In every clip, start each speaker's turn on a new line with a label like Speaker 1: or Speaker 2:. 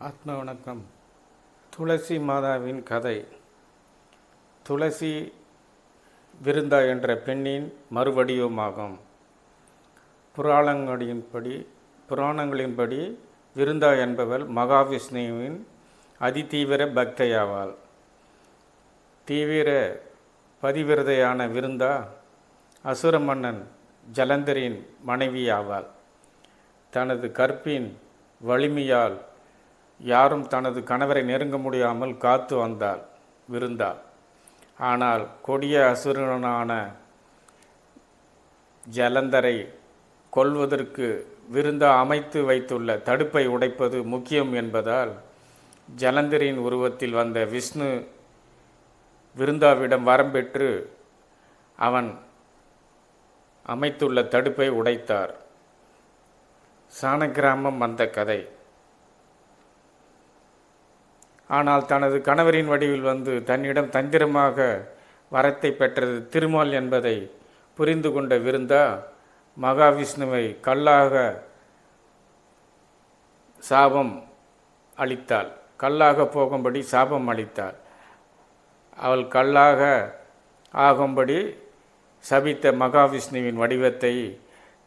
Speaker 1: ஆத்ம வணக்கம். துளசி மாதாவின் கதை. துளசி விருந்தா என்ற பெண்ணின் மறுவடிவமாகும். புராணங்களின்படி புராணங்களின்படி விருந்தா என்பவள் மகாவிஷ்ணுவின் அதிதீவிர பக்தையாவாள். தீவிர பதிவிரதையான விருந்தா அசுர மன்னன் ஜலந்தரின் மனைவியாவாள். தனது கற்பின் வலிமையால் யாரும் தனது கணவரை நெருங்க முடியாமல் காத்து வந்தாள் விருந்தாள். ஆனால் கொடிய அசுரனான ஜலந்தரை கொல்வதற்கு விருந்தா அமைத்து வைத்துள்ள தடுப்பை உடைப்பது முக்கியம் என்பதால் ஜலந்தரின் உருவத்தில் வந்த விஷ்ணு விருந்தாவிடம் வரம் பெற்று அவன் அமைத்துள்ள தடுப்பை உடைத்தார். சாணக்கிராமம் வந்த கதை. ஆனால் தனது கணவரின் வடிவில் வந்து தன்னிடம் தந்திரமாக வரத்தை பெற்றது திருமால் என்பதை புரிந்து கொண்ட விருந்தா மகாவிஷ்ணுவை கல்லாக சாபம் அளித்தாள். கல்லாக போகும்படி சாபம் அளித்தாள். அவள் கல்லாக ஆகும்படி சபித்த மகாவிஷ்ணுவின் வடிவத்தை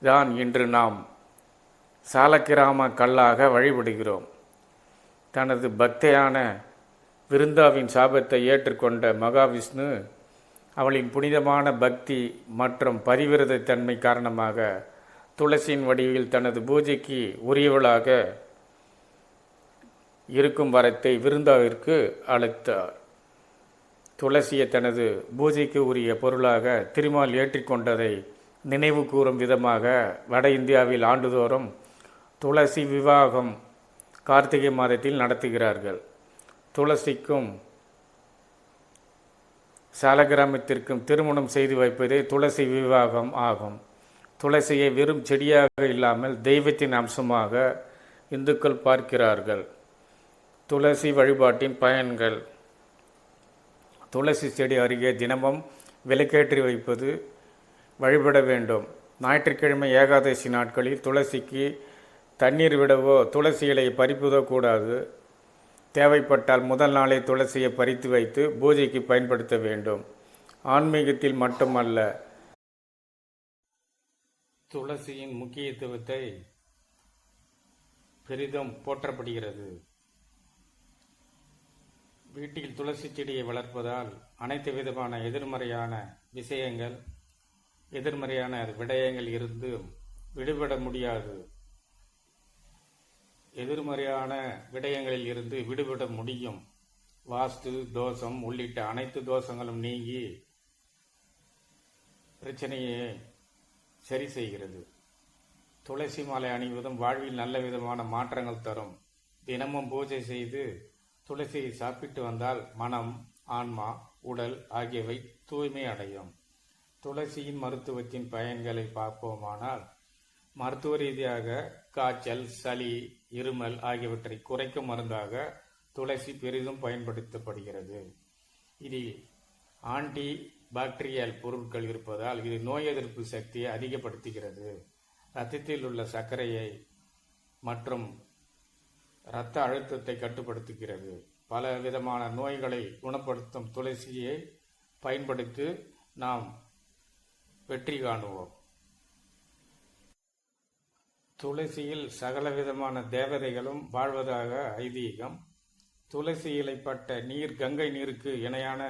Speaker 1: தான் இன்று நாம் சாலக்கிராம கல்லாக வழிபடுகிறோம். தனது பக்தையான விருந்தாவின் சாபத்தை ஏற்றுக்கொண்ட மகாவிஷ்ணு அவளின் புனிதமான பக்தி மற்றும் பரிவிரத தன்மை காரணமாக துளசியின் வடிவில் தனது பூஜைக்கு உரியவளாக இருக்கும் வரத்தை விருந்தாவிற்கு அளித்தார். துளசியை தனது பூஜைக்கு உரிய பொருளாக திருமால் ஏற்றிக்கொண்டதை நினைவு கூறும் விதமாக வட இந்தியாவில் ஆண்டுதோறும் துளசி விவாகம் கார்த்திகை மாதத்தில் நடத்துகிறார்கள். துளசிக்கும் சாலகிராமத்திற்கும் திருமணம் செய்து வைப்பதே துளசி விவாகம் ஆகும். துளசியை வெறும் செடியாக இல்லாமல் தெய்வத்தின் அம்சமாக இந்துக்கள் பார்க்கிறார்கள். துளசி வழிபாட்டின் பயன்கள். துளசி செடி அருகே தினமும் விளக்கேற்றி வைப்பது வழிபட வேண்டும். ஞாயிற்றுக்கிழமை ஏகாதசி நாட்களில் துளசிக்கு தண்ணீர் விடவோ துளசி இலையை பறிப்பதோ கூடாது. தேவைப்பட்டால் முதல் நாளே துளசியை பறித்து வைத்து பூஜைக்கு பயன்படுத்த வேண்டும். ஆன்மீகத்தில் மட்டுமல்ல துளசியின் முக்கியத்துவத்தை பெரிதும் போற்றப்படுகிறது. வீட்டில் துளசி செடியை வளர்ப்பதால் அனைத்து விதமான எதிர்மறையான விஷயங்கள் எதிர்மறையான விடயங்கள் இருந்து விடுபட முடியாது. எதிர்மறையான விடயங்களில் இருந்து விடுபட முடியும். வாஸ்து தோஷம் உள்ளிட்ட அனைத்து தோஷங்களும் நீங்கி பிரச்சனையை சரி செய்கிறது. துளசி மாலை அணிவதும் வாழ்வில் நல்ல விதமான மாற்றங்கள் தரும். தினமும் பூஜை செய்து துளசியை சாப்பிட்டு வந்தால் மனம் ஆன்மா உடல் ஆகியவை தூய்மை அடையும். துளசியின் மருத்துவத்தின் பயன்களை பார்ப்போமானால் மருத்துவ ரீதியாக காய்ச்சல் சளி இருமல் ஆகியவற்றை குறைக்கும் மருந்தாக துளசி பெரிதும் பயன்படுத்தப்படுகிறது. இதில் ஆன்டி பாக்டீரியல் பொருட்கள் இருப்பதால் இது நோய் எதிர்ப்பு சக்தியை அதிகப்படுத்துகிறது. இரத்தத்தில் உள்ள சர்க்கரையை மற்றும் இரத்த அழுத்தத்தை கட்டுப்படுத்துகிறது. பல விதமான நோய்களை குணப்படுத்தும் துளசியை பயன்படுத்தி நாம் வெற்றி காணுவோம். துளசியில் சகலவிதமான தேவதைகளும் வாழ்வதாக ஐதீகம். துளசி இலைப்பட்ட நீர் கங்கை நீருக்கு இணையான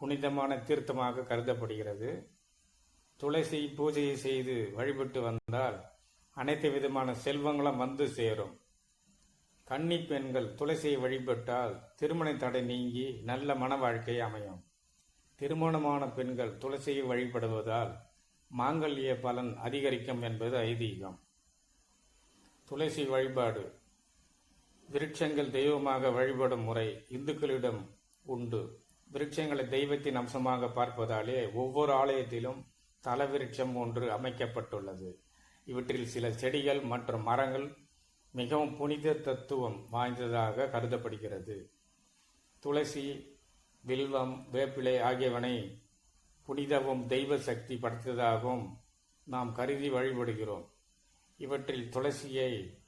Speaker 1: புனிதமான தீர்த்தமாக கருதப்படுகிறது. துளசி பூஜையை செய்து வழிபட்டு வந்தால் அனைத்து விதமான செல்வங்களும் வந்து சேரும். கன்னி பெண்கள் துளசியை வழிபட்டால் திருமண தடை நீங்கி நல்ல மன வாழ்க்கை அமையும். திருமணமான பெண்கள் துளசியை வழிபடுவதால் மாங்கல்ய பலன் அதிகரிக்கும் என்பது ஐதீகம். துளசி வழிபாடு. விருட்சங்கள் தெய்வமாக வழிபடும் முறை இந்துக்களிடம் உண்டு. விருட்சங்களை தெய்வத்தின் அம்சமாக பார்ப்பதாலே ஒவ்வொரு ஆலயத்திலும் தலவிருட்சம் ஒன்று அமைக்கப்பட்டுள்ளது. இவற்றில் சில செடிகள் மற்றும் மரங்கள் மிகவும் புனித தத்துவம் வாய்ந்ததாக கருதப்படுகிறது. துளசி வில்வம் வேப்பிலை ஆகியவனை புனிதவும் தெய்வ சக்தி படைத்ததாகவும் நாம் கருதி வழிபடுகிறோம். இவற்றில் துளசியை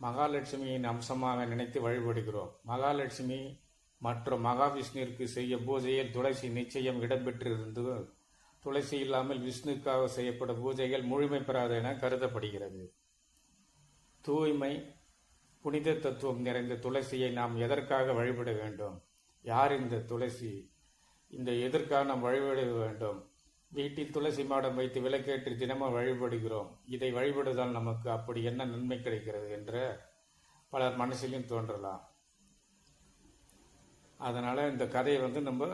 Speaker 1: மகாலட்சுமியின் அம்சமாக நினைத்து வழிபடுகிறோம். மகாலட்சுமி மற்றும் மகாவிஷ்ணுவிற்கு செய்ய பூஜையில் துளசி நிச்சயம் இடம்பெற்றிருந்து துளசி இல்லாமல் விஷ்ணுக்காக செய்யப்படும் பூஜைகள் முழுமை பெறாது என கருதப்படுகிறது. தூய்மை புனித தத்துவம் நிறைந்த துளசியை நாம் எதற்காக வழிபட வேண்டும்? யார் இந்த துளசி? இந்த எதற்காக நாம் வழிபட வேண்டும்? வீட்டில் துளசி மாடம் வைத்து விளக்கேற்றி தினமும் வழிபடுகிறோம். இதை வழிபடுவதால் நமக்கு அப்படி என்ன நன்மை கிடைக்கிறது என்ற பலர் மனசிலும் தோன்றலாம். அதனால் இந்த கதையை வந்து நம்ம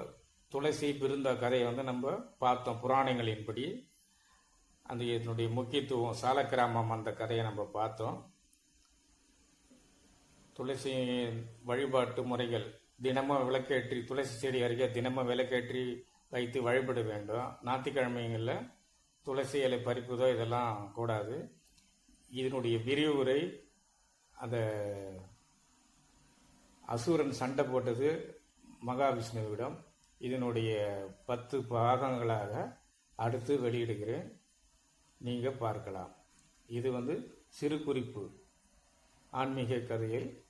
Speaker 1: துளசி பிருந்த கதையை வந்து நம்ம பார்த்தோம் புராணங்களின்படி. அந்த இதனுடைய முக்கியத்துவம் சாலக்கிராமம் அந்த கதையை நம்ம பார்த்தோம். துளசி வழிபாட்டு முறைகள் தினமும் விளக்கேற்றி துளசி செடி அருகே தினமும் விளக்கேற்றி வைத்து வழிபட வேண்டும். ஞாயிற்றுக்கிழமைங்களில் துளசி இலை பறிப்புதோ இதெல்லாம் கூடாது. இதனுடைய விரிவுரை அந்த அசுரன் சண்டை போட்டது மகாவிஷ்ணுவிடம். இதனுடைய பத்து பாகங்களாக அடுத்து வெளியிடுகிறேன். நீங்கள் பார்க்கலாம். இது வந்து சிறு குறிப்பு. ஆன்மீக கதையில்